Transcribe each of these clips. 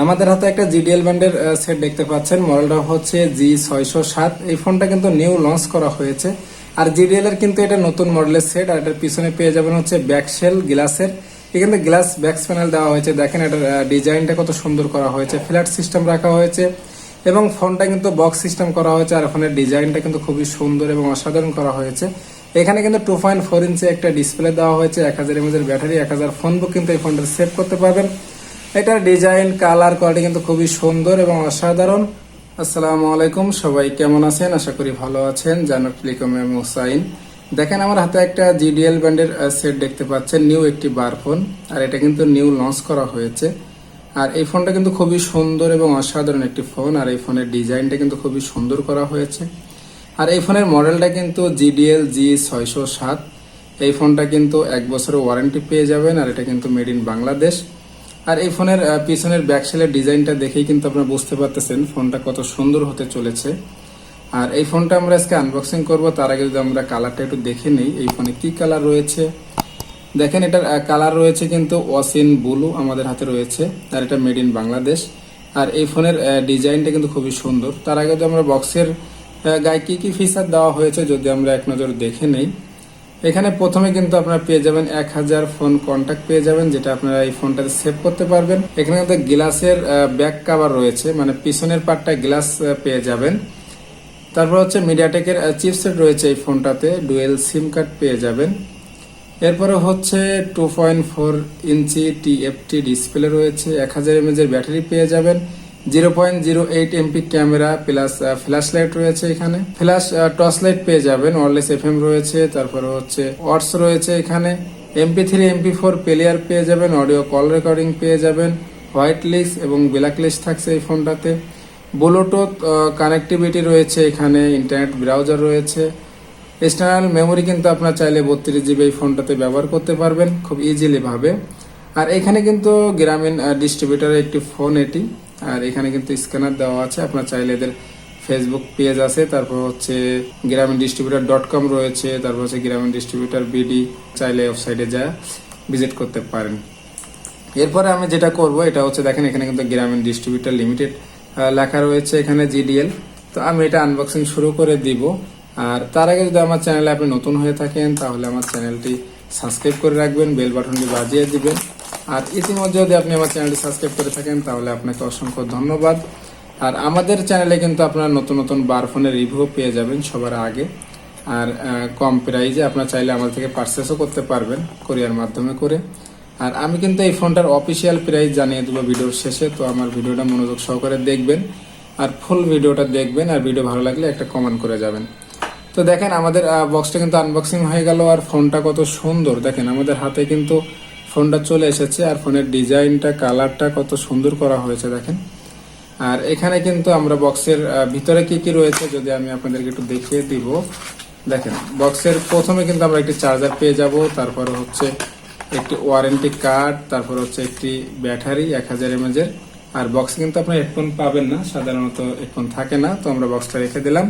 আমাদের হাতে একটা জিডিএল ব্যান্ডের সেট দেখতে পাচ্ছেন। মডেলটা হচ্ছে জি ছয়শো সাত। এই ফোনটা কিন্তু নিউ লঞ্চ করা হয়েছে। আর জিডিএল এর কিন্তু এটা নতুন মডেলের সেট, আর এটার পিছনে পেয়ে যাবেন হচ্ছে ব্যাকশেল গ্লাসের। এখানে গ্লাস ব্যাকস প্যানেল দেওয়া হয়েছে। দেখেন এটার ডিজাইনটা কত সুন্দর করা হয়েছে। ফ্ল্যাট সিস্টেম রাখা হয়েছে এবং ফোনটা কিন্তু বক্স সিস্টেম করা হয়েছে, আর ফোনের ডিজাইনটা কিন্তু খুবই সুন্দর এবং অসাধারণ করা হয়েছে। এখানে কিন্তু টু পয়েন্ট ফোর ইঞ্চি একটা ডিসপ্লে দেওয়া হয়েছে। এক হাজার এমএজের ব্যাটারি, এক হাজার ফোন বুক কিন্তু এই ফোনটা সেভ করতে পারবেন। এটার ডিজাইন কালার কোয়ালিটি কিন্তু খুবই সুন্দর এবং অসাধারণ। আসসালামু আলাইকুম, সবাই কেমন আছেন? আশা করি ভালো আছেন। জানার টেলিকম আমি হুসাইন। দেখেন, আমার হাতে একটা জিডিএল ব্র্যান্ডের সেট দেখতে পাচ্ছেন নিউ একটি বার ফোন আর এটা কিন্তু নিউ লঞ্চ করা হয়েছে। আর এই ফোনটা কিন্তু খুবই সুন্দর এবং অসাধারণ একটি ফোন আর এই ফোনের ডিজাইনটা কিন্তু খুবই সুন্দর করা হয়েছে। আর এই ফোনের মডেলটা কিন্তু জিডিএল জি ছয়শো সাত। এই ফোনটা কিন্তু এক বছরের ওয়ারেন্টি পেয়ে যাবেন। আর এটা কিন্তু মেড ইন বাংলাদেশ আর এই ফোনের পিছনের ব্যাকসেলের ডিজাইনটা দেখেই কিন্তু আপনারা বুঝতে পারতেছেন ফোনটা কত সুন্দর হতে চলেছে। আর এই ফোনটা আমরা আজকে আনবক্সিং করব, তার আগে যদি আমরা কালারটা একটু দেখে নিই, এই ফোনে কি কালার রয়েছে? দেখেন এটার কালার রয়েছে কিন্তু ওয়াসিন ব্লু আমাদের হাতে রয়েছে, আর এটা মেড ইন বাংলাদেশ। আর এই ফোনের ডিজাইনটা কিন্তু খুবই সুন্দর। তার আগে যদি আমরা বক্সের গায়ে কী কী ফিচার দেওয়া হয়েছে যদি আমরা এক নজর দেখে নেই এখানে প্রথমে কিন্তু আপনারা পেয়ে যাবেন এক হাজার ফোন কন্ট্যাক্ট পেয়ে যাবেন, যেটা আপনারা এই ফোনটাতে সেভ করতে পারবেন। এখানে কিন্তু গ্লাসের ব্যাক কাভার রয়েছে মানে পিছনের পার্টটা গ্লাস পেয়ে যাবেন। তারপর হচ্ছে মিডিয়াটেকের চিপসেট রয়েছে এই ফোনটাতে ডুয়েল সিম কার্ড পেয়ে যাবেন। এরপরে হচ্ছে two point four inch TFT display রয়েছে, এক হাজার এমএজের ব্যাটারি পেয়ে যাবেন। Zero point zero eight MP camera plus flash light রয়েছে এখানে। ফ্ল্যাশ টর্চ লাইট পেয়ে যাবেন। ওয়ারলেস এফ এম রয়েছে, তারপরে হচ্ছে ওয়াটস রয়েছে এখানে। MP three MP four player পেয়ে যাবেন অডিও কল রেকর্ডিং পেয়ে যাবেন হোয়াইট লিস্ট এবং ব্ল্যাক লিস্ট থাকছে এই ফোনটাতে। ব্লুটুথ কানেক্টিভিটি রয়েছে এখানে ইন্টারনেট ব্রাউজার রয়েছে। এক্সটার্নাল মেমোরি কিন্তু আপনার চাইলে বত্রিশ জিবি এই ফোনটাতে ব্যবহার করতে পারবেন, খুব ইজিলি ভাবে। আর এখানে কিন্তু গ্রামীণ ডিস্ট্রিবিউটারের একটি ফোন এটি। আর এখানে কিন্তু স্ক্যানার দেওয়া আছে। আপনার চাইলে এদের ফেসবুক পেজ আছে। তারপর হচ্ছে গ্রামীণ ডিস্ট্রিবিউটার ডট কম রয়েছে। তারপর হচ্ছে গ্রামীণ ডিস্ট্রিবিউটার বিডি চাইলে ওয়েবসাইটে যা ভিজিট করতে পারেন। এরপরে আমি যেটা করব, এটা হচ্ছে দেখেন, এখানে কিন্তু গ্রামীণ ডিস্ট্রিবিউটার লিমিটেড লেখা রয়েছে এখানে জিডিএল তো আমি এটা আনবক্সিং শুরু করে দিব। আর তার আগে যদি আমার চ্যানেলে আপনি নতুন হয়ে থাকেন, তাহলে আমার চ্যানেলটি সাবস্ক্রাইব করে রাখবেন বেল বাটনটি বাজিয়ে দিবেন। আর ইতিমধ্যে যদি আপনি আমার চ্যানেলটি সাবস্ক্রাইব করে থাকেন, তাহলে আপনাকে অসংখ্য ধন্যবাদ। আর আমাদের চ্যানেলে কিন্তু আপনারা নতুন নতুন বার ফোনের রিভিউ পেয়ে যাবেন সবার আগে। আর কম প্রাইজে আপনার চাইলে আমাদের থেকে পারচেসও করতে পারবেন কোরিয়ার মাধ্যমে করে। আর আমি কিন্তু এই ফোনটার অফিসিয়াল প্রাইস জানিয়ে দেবো ভিডিওর শেষে, তো আমার ভিডিওটা মনোযোগ সহকারে দেখবেন। আর ফুল ভিডিওটা দেখবেন, আর ভিডিও ভালো লাগলে একটা কমেন্ট করে যাবেন। তো দেখেন, আমাদের বক্সটা কিন্তু আনবক্সিং হয়ে গেল, আর ফোনটা কত সুন্দর। দেখেন, আমাদের হাতে কিন্তু ফোনটা চলে এসেছে আর ফোনের ডিজাইনটা, কালারটা কত সুন্দর করা হয়েছে, দেখেন। আর এখানে কিন্তু আমরা বক্সের ভিতরে কি কি রয়েছে যদি আমি আপনাদেরকে একটু দেখিয়ে দিব। দেখেন, বক্সের প্রথমে কিন্তু আমরা একটি চার্জার পেয়ে যাব, তারপর হচ্ছে একটি ওয়ারেন্টি কার্ড, তারপর হচ্ছে একটি ব্যাটারি এক হাজার এমএজের আর বক্সে কিন্তু আপনার হেডফোন পাবেন না, সাধারণত হেডফোন থাকে না, তো আমরা বক্সটা রেখে দিলাম।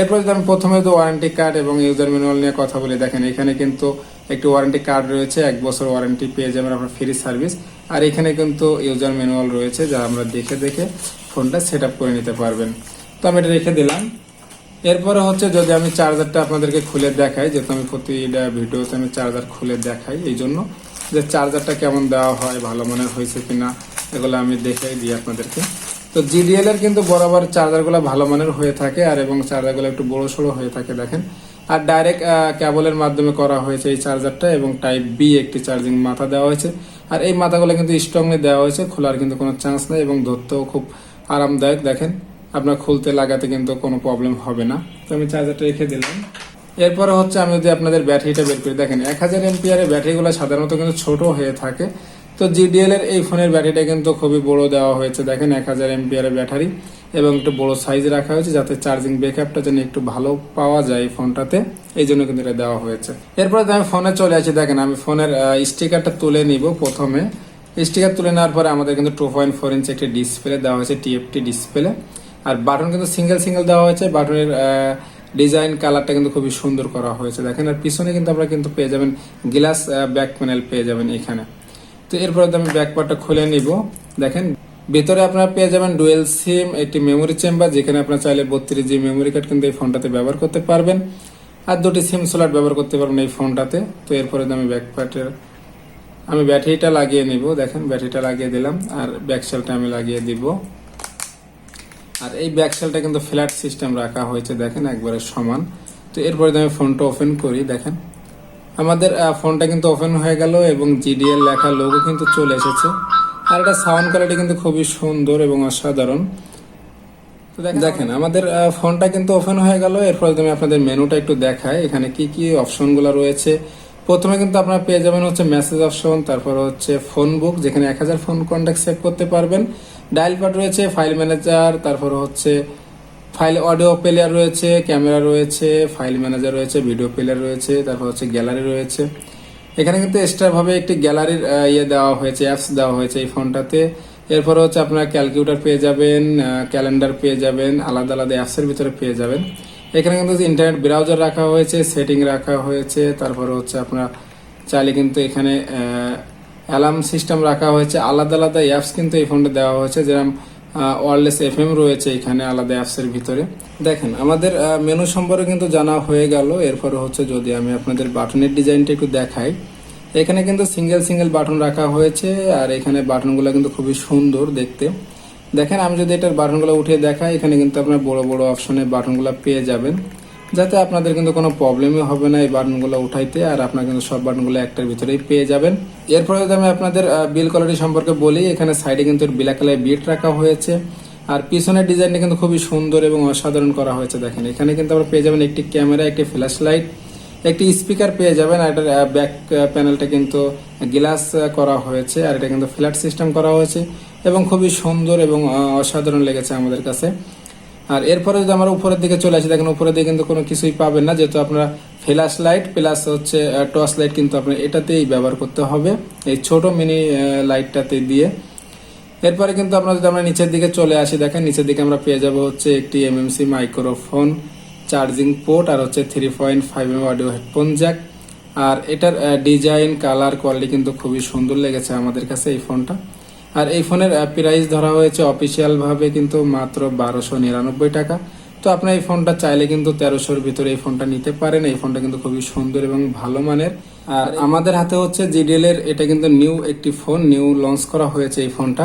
এরপর যদি আমি প্রথমে তো ওয়ারেন্টি কার্ড এবং ইউজার ম্যানুয়াল নিয়ে কথা বলি, দেখেন এখানে কিন্তু একটি ওয়ারেন্টি কার্ড রয়েছে, এক বছর ওয়ারেন্টি পেয়ে যাবেন আপনার ফ্রি সার্ভিস আর এখানে কিন্তু ইউজার ম্যানুয়াল রয়েছে, যা আমরা দেখে দেখে ফোনটা সেট করে নিতে পারবেন। তো আমি এটা রেখে দিলাম। এরপরে হচ্ছে যদি আমি চার্জারটা আপনাদেরকে খুলে দেখাই, যেহেতু আমি প্রতিটা ভিডিওতে আমি চার্জার খুলে দেখাই, এই জন্য যে চার্জারটা কেমন দেওয়া হয়, ভালো মানের হয়েছে কিনা, এগুলো আমি দেখে দিই আপনাদেরকে। তো জিডিএল এর কিন্তু বরাবর চার্জারগুলো ভালো মানের হয়ে থাকে আর এবং চার্জারগুলো একটু বড় সড়ো হয়ে থাকে দেখেন। আর ডাইরেক্ট ক্যাবলের মাধ্যমে করা হয়েছে এই চার্জারটা এবং টাইপ বি একটি চার্জিং মাথা দেওয়া হয়েছে। আর এই মাথাগুলো কিন্তু স্ট্রংলি দেওয়া হয়েছে, খোলার কিন্তু কোনো চান্স নেই এবং ধরতেও খুব আরামদায়ক। দেখেন, আপনার খুলতে লাগাতে কিন্তু কোনো প্রবলেম হবে না। তো আমি চার্জারটা রেখে দিলাম। এরপরে হচ্ছে আমি যদি আপনাদের ব্যাটারিটা বের করি, দেখেন এক হাজার এমপিআরের ব্যাটারিগুলো সাধারণত কিন্তু ছোট হয়ে থাকে। তো জিডিএল এর এই ফোনের ব্যাটারিটা কিন্তু খুবই বড় দেওয়া হয়েছে। দেখেন এক হাজার এমপিআরের ব্যাটারি এবং একটু বড় সাইজ রাখা হয়েছে যাতে চার্জিং ব্যাকআপটা যেন একটু ভালো পাওয়া যায় এই ফোনটাতে। এই জন্য কিন্তু এটা দেওয়া হয়েছে। এরপরে আমি ফোনে চলে আসি, দেখেন আমি ফোনের স্টিকারটা তুলে নিব প্রথমে। স্টিকার তুলে নেওয়ার পরে আমাদের কিন্তু টু পয়েন্ট ফোর ইঞ্চি একটি ডিসপ্লে দেওয়া হয়েছে টিএফটি ডিসপ্লে আর বাটন কিন্তু সিঙ্গেল সিঙ্গেল দেওয়া হয়েছে বাটনের ডিজাইন কালারটা কিন্তু খুবই সুন্দর করা হয়েছে। দেখেন আর পিছনে কিন্তু আমরা কিন্তু পেয়ে যাবেন গ্লাস ব্যাক প্যানেল পেয়ে যাবেন এখানে। তো এরপরে আমি ব্যাক পার্টটা খুলে নিব। দেখেন, ভেতরে আপনারা পেয়ে যাবেন ডুয়েল সিম, একটি মেমোরি চেম্বার, যেখানে আপনার চাইলে বত্রিশ জি মেমোরি কার্ড কিন্তু এই ফোনটাতে ব্যবহার করতে পারবেন। আর দুটি সিম স্লট ব্যবহার করতে পারবেন এই ফোনটাতে। তো এরপরে আমি ব্যাক পার্টের আমি ব্যাটারিটা লাগিয়ে নিব। দেখেন, ব্যাটারিটা লাগিয়ে দিলাম, আর ব্যাক ব্যাকসেলটা আমি লাগিয়ে দিব। আর এই ব্যাকসেলটা কিন্তু ফ্ল্যাট সিস্টেম রাখা হয়েছে, দেখেন, একবারে সমান। তো এরপরে আমি ফোনটা ওপেন করি, দেখেন। আমাদের ফোনটা কিন্তু ওপেন হয়ে গেল এবং জিডিএল লেখা লোগো কিন্তু চলে এসেছে। আর এটা সাউন্ড কোয়ালিটি কিন্তু খুবই সুন্দর এবং অসাধারণ। দেখেন- আমাদের ফোনটা কিন্তু ওপেন হয়ে গেল। এরপর যদি আমি আপনাদের মেনুটা একটু দেখাই। এখানে কি কি অপশনগুলো রয়েছে? প্রথমে কিন্তু আপনারা পেয়ে যাবেন হচ্ছে মেসেজ অপশন তারপর হচ্ছে ফোন বুক যেখানে এক হাজার ফোন কন্ট্যাক্ট সেভ করতে পারবেন। ডায়াল প্যাড রয়েছে ফাইল ম্যানেজার তারপর হচ্ছে ফাইল অডিও প্লেয়ার রয়েছে, ক্যামেরা রয়েছে, ফাইল ম্যানেজার রয়েছে, ভিডিও প্লেয়ার রয়েছে, তারপর হচ্ছে গ্যালারি রয়েছে। এখানে কিন্তু এক্সট্রা ভাবে একটি গ্যালারির ইয়ে দেওয়া হয়েছে অ্যাপস দেওয়া হয়েছে এই ফোনটাতে। এরপর হচ্ছে আপনারা ক্যালকুলেটর পেয়ে যাবেন ক্যালেন্ডার পেয়ে যাবেন, আলাদা আলাদা অ্যাপসের ভিতরে পেয়ে যাবেন। এখানে কিন্তু ইন্টারনেট ব্রাউজার রাখা হয়েছে সেটিং রাখা হয়েছে, তারপর হচ্ছে আপনারা চাইলে কিন্তু এখানে অ্যালার্ম সিস্টেম রাখা হয়েছে। আলাদা আলাদা অ্যাপস কিন্তু এই ফোনটা দেওয়া হয়েছে যেরকম ওয়ারলেস এফ এম রয়েছে এখানে আলাদা অ্যাপসের ভিতরে। দেখেন, আমাদের মেনু সম্পর্কে কিন্তু জানা হয়ে গেল। এরপরে হচ্ছে যদি আমি আপনাদের বাটনের ডিজাইনটা একটু দেখাই। এখানে কিন্তু সিঙ্গেল সিঙ্গেল বাটন রাখা হয়েছে, আর এখানে বাটনগুলো কিন্তু খুবই সুন্দর দেখতে। দেখেন, আমি যদি এটার বাটনগুলো উঠিয়ে দেখাই, এখানে কিন্তু আপনার বড় বড় অপশনে বাটনগুলো পেয়ে যাবেন। যাতে আপনাদের কিন্তু কোনো প্রবলেমই হবে না এই বাটনগুলো উঠাইতে, আর আপনার কিন্তু সব বাটনগুলো একটার ভিতরেই পেয়ে যাবেন। এরপরে যদি আমি আপনাদের বিল কোয়ালিটি সম্পর্কে বলি, এখানে সাইডে কিন্তু ব্ল্যাক কালার বিট রাখা হয়েছে। আর পিছনের ডিজাইনটা কিন্তু খুবই সুন্দর এবং অসাধারণ করা হয়েছে, দেখেন। এখানে কিন্তু আমরা পেয়ে যাবেন একটি ক্যামেরা, একটি ফ্ল্যাশ লাইট, একটি স্পিকার পেয়ে যাবেন, আর এটার ব্যাক প্যানেলটা কিন্তু গ্লাস করা হয়েছে, আর এটা কিন্তু ফ্ল্যাট সিস্টেম করা হয়েছে এবং খুবই সুন্দর এবং অসাধারণ লেগেছে আমাদের কাছে। আর এরপরে যদি আমরা উপরের দিকে চলে আসি, দেখেন উপরের দিকে কিন্তু কোনো কিছুই পাবেন না, যেহেতু আপনারা ফ্ল্যাশ লাইট প্লাস হচ্ছে টর্চ লাইট কিন্তু আপনার এটাতেই ব্যবহার করতে হবে, এই ছোট মিনি লাইটটাতে দিয়ে। এরপরে কিন্তু আমরা যদি আমরা নিচের দিকে চলে আসি, দেখেন নিচের দিকে আমরা পেয়ে যাব হচ্ছে একটি এমএমসি মাইক্রোফোন চার্জিং পোর্ট আর হচ্ছে three point five M audio headphone jack আর এটার ডিজাইন কালার কোয়ালিটি কিন্তু খুবই সুন্দর লেগেছে আমাদের কাছে এই ফোনটা আর এই ফোনের প্রাইস ধরা হয়েছে অফিসিয়াল ভাবে কিন্তু মাত্র বারোশো নিরানব্বই টাকা। তো আপনি এই ফোনটা চাইলে কিন্তু তেরোশোর ভিতরে এই ফোনটা নিতে পারেন। এই ফোনটা কিন্তু খুবই সুন্দর এবং ভালো মানের। আর আমাদের হাতে হচ্ছে জিডিএল এর, এটা কিন্তু নিউ একটি ফোন নিউ লঞ্চ করা হয়েছে এই ফোনটা।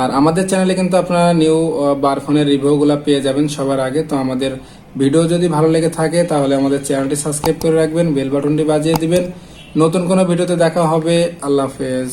আর আমাদের চ্যানেলে কিন্তু আপনারা নিউ বার ফোনের রিভিউগুলো পেয়ে যাবেন সবার আগে। তো আমাদের ভিডিও যদি ভালো লেগে থাকে, তাহলে আমাদের চ্যানেলটি সাবস্ক্রাইব করে রাখবেন বেল বাটনটি বাজিয়ে দিবেন। নতুন কোনো ভিডিওতে দেখা হবে। আল্লাহ হাফেজ।